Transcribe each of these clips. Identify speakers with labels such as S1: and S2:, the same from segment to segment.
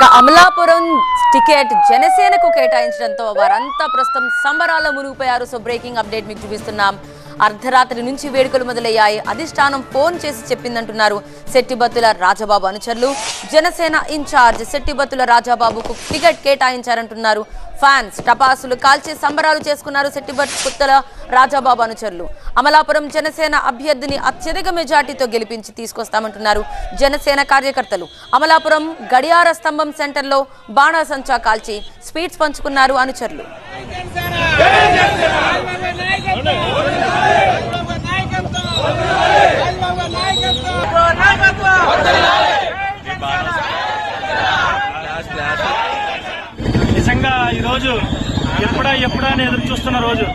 S1: ఇక అమలాపురం టికెట్ జనసేనకు కేటాయించడంతో వారంతా ప్రస్తుతం సంబరాల మునిగిపోయారు. సో బ్రేకింగ్ అప్డేట్ మీకు చూపిస్తున్నాం. అర్ధరాత్రి నుంచి వేడుకలు మొదలయ్యాయి. అధిష్టానం ఫోన్ చేసి చెప్పిందంటున్నారు. శెట్టిబత్తుల రాజబాబు అనుచరులు జనసేన ఇన్ఛార్జ్ శెట్టిబత్తుల రాజాబాబుకు టికెట్ కేటాయించారంటున్నారు. ఫ్యాన్స్ టపాసులు కాల్చి సంబరాలు చేసుకున్నారు శెట్టిబత్తుల రాజాబాబు అనుచరులు. అమలాపురం జనసేన అభ్యర్థిని అత్యధిక మెజార్టీతో గెలిపించి తీసుకొస్తామంటున్నారు జనసేన కార్యకర్తలు. అమలాపురం గడియార స్తంభం సెంటర్లో బాణాసంచా కాల్చి స్వీట్స్ పంచుకున్నారు అనుచరులు.
S2: నిజంగా ఈరోజు ఎప్పుడా ఎప్పుడా అని ఎదురు చూస్తున్న రోజు.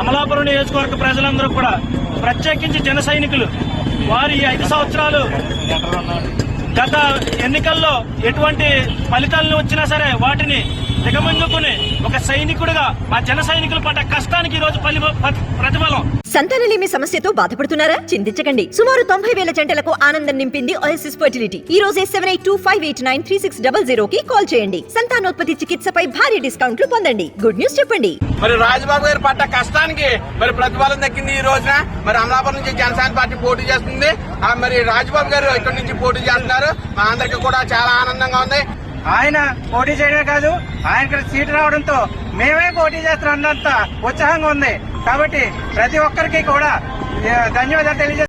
S2: అమలాపురం నియోజకవర్గ ప్రజలందరూ కూడా ప్రత్యేకించి జన సైనికులు వారి ఐదు సంవత్సరాలు గత ఎన్నికల్లో ఎటువంటి ఫలితాలను వచ్చినా సరే వాటిని దిగమందుకుని ఒక సైనికుడిగా మా జన సైనికులు పడ్డ కష్టానికి ఈ రోజు ప్రతిఫలం.
S3: సంతానలేమి సమస్యతో బాధపడుతున్నారా? చింతించకండి. సుమారు తొంభై వేల జంటలకు ఆనందం నింపింది ఓఎస్ఎస్ ఫర్టిలిటీ ఈ రోజే seven eight two five eight nine three six double zero కి కాల్ చేయండి. సంతానోత్పత్తి చికిత్సపై భారీ డిస్కౌంట్లు పొందండి. గుడ్ న్యూస్ చెప్పండి.
S4: మరి రాజబాబు గారు పడ్డ కష్టానికి మరి ప్రతిఫలం దక్కింది ఈ రోజున. మరి అమలాపురం నుంచి జనసేన పార్టీ పోటీ చేస్తుంది. మరి రాజబాబు గారు ఇక్కడ నుంచి పోటీ చేస్తున్నారు. మా అందరికి కూడా చాలా ఆనందంగా ఉంది.
S2: ఆయన పోటీ చేయడమే కాదు ఆయనకి సీటు రావడంతో మేమే పోటీ చేస్తున్నంత ఉత్సాహంగా ఉంది. కాబట్టి ప్రతి ఒక్కరికి కూడా ధన్యవాదాలు తెలియజేస్తాం